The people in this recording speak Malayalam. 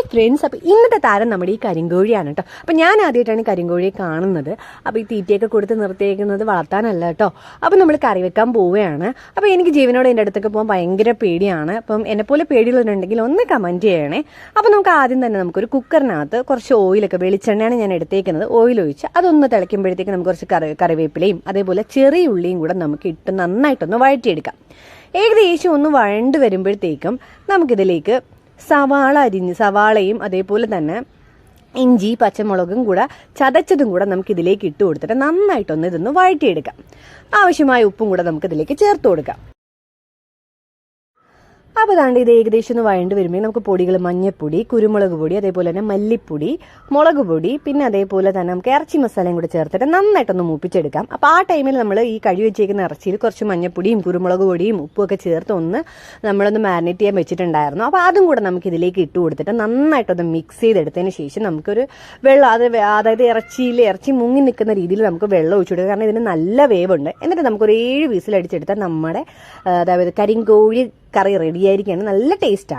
ഹായ് ഫ്രണ്ട്സ് അപ്പോൾ ഇന്നത്തെ താരം നമ്മുടെ ഈ കരിങ്കോഴിയാണ് കേട്ടോ. അപ്പോൾ ഞാൻ ആദ്യമായിട്ടാണ് കരിങ്കോഴിയെ കാണുന്നത്. അപ്പോൾ ഈ തീറ്റയൊക്കെ കൊടുത്ത് നിർത്തിയേക്കുന്നത് വളർത്താനല്ല കേട്ടോ. അപ്പോൾ നമ്മൾ കറി വെക്കാൻ പോവുകയാണ്. അപ്പോൾ എനിക്ക് ജീവനോട് എന്റെ അടുത്തൊക്കെ പോകാൻ ഭയങ്കര പേടിയാണ്. അപ്പം എന്നെപ്പോലെ പേടിയുള്ളവരുണ്ടെങ്കിൽ ഒന്ന് കമന്റ് ചെയ്യണേ. അപ്പോൾ നമുക്ക് ആദ്യം തന്നെ നമുക്കൊരു കുക്കറിനകത്ത് കുറച്ച് ഓയിലൊക്കെ വെളിച്ചെണ്ണയാണ് ഞാൻ എടുത്തേക്കുന്നത്. ഓയിൽ ഒഴിച്ച് അതൊന്ന് തിളയ്ക്കുമ്പോഴത്തേക്ക് നമുക്ക് കുറച്ച് കറി കറിവേപ്പിലയും അതേപോലെ ചെറിയ ഉള്ളിയും കൂടെ നമുക്ക് ഇട്ട് നന്നായിട്ടൊന്ന് വഴറ്റിയെടുക്കാം. ഏകദേശം ഒന്ന് വഴണ്ട് വരുമ്പോഴത്തേക്കും നമുക്കിതിലേക്ക് സവാള അരിഞ്ഞ് സവാളയും അതേപോലെ തന്നെ ഇഞ്ചി പച്ചമുളകും കൂടെ ചതച്ചതും കൂടെ നമുക്ക് ഇതിലേക്ക് ഇട്ട് കൊടുത്തിട്ട് നന്നായിട്ടൊന്ന് ഇതൊന്ന് വഴറ്റിയെടുക്കാം. ആവശ്യമായ ഉപ്പും കൂടെ നമുക്ക് ഇതിലേക്ക് ചേർത്ത് കൊടുക്കാം. അപ്പോൾ താണ്ട് ഇത് ഏകദേശം ഒന്ന് വഴണ്ട് വരുമ്പോൾ നമുക്ക് പൊടികൾ മഞ്ഞപ്പൊടി കുരുമുളക് പൊടി അതേപോലെ തന്നെ മല്ലിപ്പൊടി മുളക് പൊടി പിന്നെ അതേപോലെ തന്നെ നമുക്ക് ഇറച്ചി മസാലയും കൂടെ ചേർത്തിട്ട് നന്നായിട്ടൊന്ന് മൂപ്പിച്ചെടുക്കാം. അപ്പോൾ ആ ടൈമിൽ നമ്മൾ ഈ കഴി വെച്ചേക്കുന്ന ഇറച്ചിയിൽ കുറച്ച് മഞ്ഞപ്പൊടിയും കുരുമുളക് പൊടിയും ഉപ്പും ഒക്കെ ചേർത്ത് ഒന്ന് നമ്മളൊന്ന് മാരിനേറ്റ് ചെയ്യാൻ വെച്ചിട്ടുണ്ടായിരുന്നു. അപ്പോൾ അതും കൂടെ നമുക്ക് ഇതിലേക്ക് ഇട്ട് കൊടുത്തിട്ട് നന്നായിട്ടൊന്ന് മിക്സ് ചെയ്തെടുത്തതിന് ശേഷം നമുക്കൊരു വെള്ളം അത് അതായത് ഇറച്ചിയിൽ ഇറച്ചി മുങ്ങി നിൽക്കുന്ന രീതിയിൽ നമുക്ക് വെള്ളം ഒഴിച്ചു കൊടുക്കുക കാരണം ഇതിന് നല്ല വേവുണ്ട്. എന്നിട്ട് നമുക്കൊരു ഏഴ് വിസിലടിച്ചെടുത്താൽ നമ്മുടെ അതായത് കരിങ്കോഴി കറി റെഡിയായിരിക്കുകയാണ് നല്ല ടേസ്റ്റാണ്